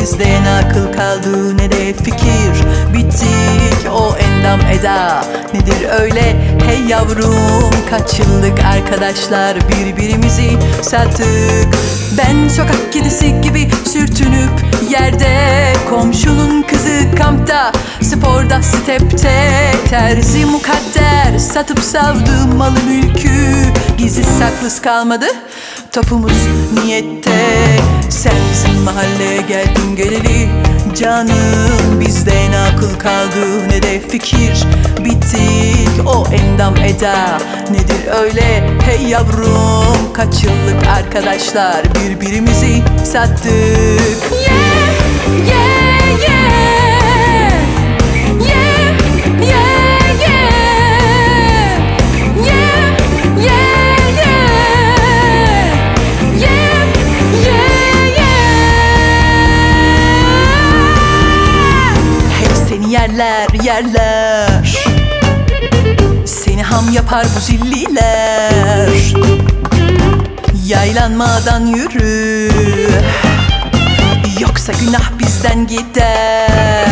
Bizde ne akıl kaldı ne de fikir. Bittik o endam eda. Nedir öyle? Hey yavrum Kaç yıllık arkadaşlar birbirimizi sattık. Ben sokak kedisi gibi sürtünüp yerde Komşunun kızı kampta. Sporda stepte Terzi mukadder satıp savdığım malı mülkü saklıs kalmadı. Topumuz niyette. Sen bizim mahalleye geldin geleli. Canım bizde ne akıl kaldı. Ne de fikir Bittik o endam eda Nedir öyle? Hey yavrum Kaç yıllık arkadaşlar birbirimizi sattık. Yeah, yeah, yeah yerler, yerler. Seni ham yapar bu zilliler. Yaylanmadan yürü. Yoksa günah bizden gider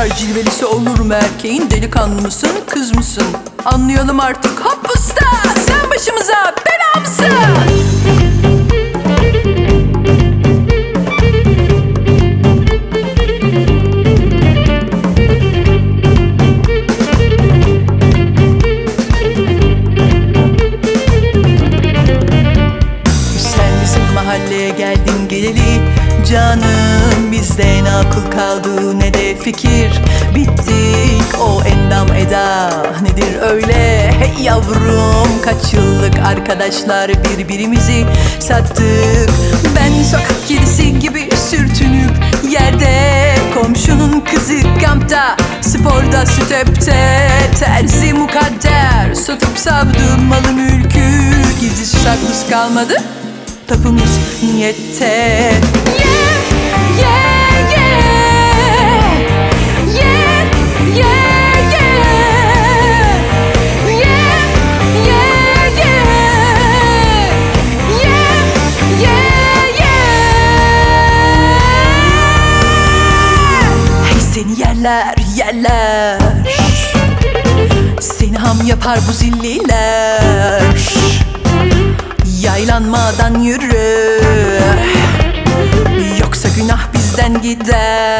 kadar cilvelisi olur mu erkeğin? Delikanlı mısın, kız mısın? Anlayalım artık. Hop Sen başımıza bela Canım. Bizde ne akıl kaldı ne de fikir. Bittik o endam eda. Nedir öyle? Hey yavrum Kaç yıllık arkadaşlar birbirimizi sattık. Ben sokak kedisi gibi sürtünüp yerde Komşunun kızı kampta. Sporda stepte Terzi mukadder. Satıp savdı malı mülkü. Gizli saklız kalmadı Tapımız niyette yerler, yerler. Seni ham yapar bu zilliler. Yaylanmadan yürü. Yoksa günah bizden gider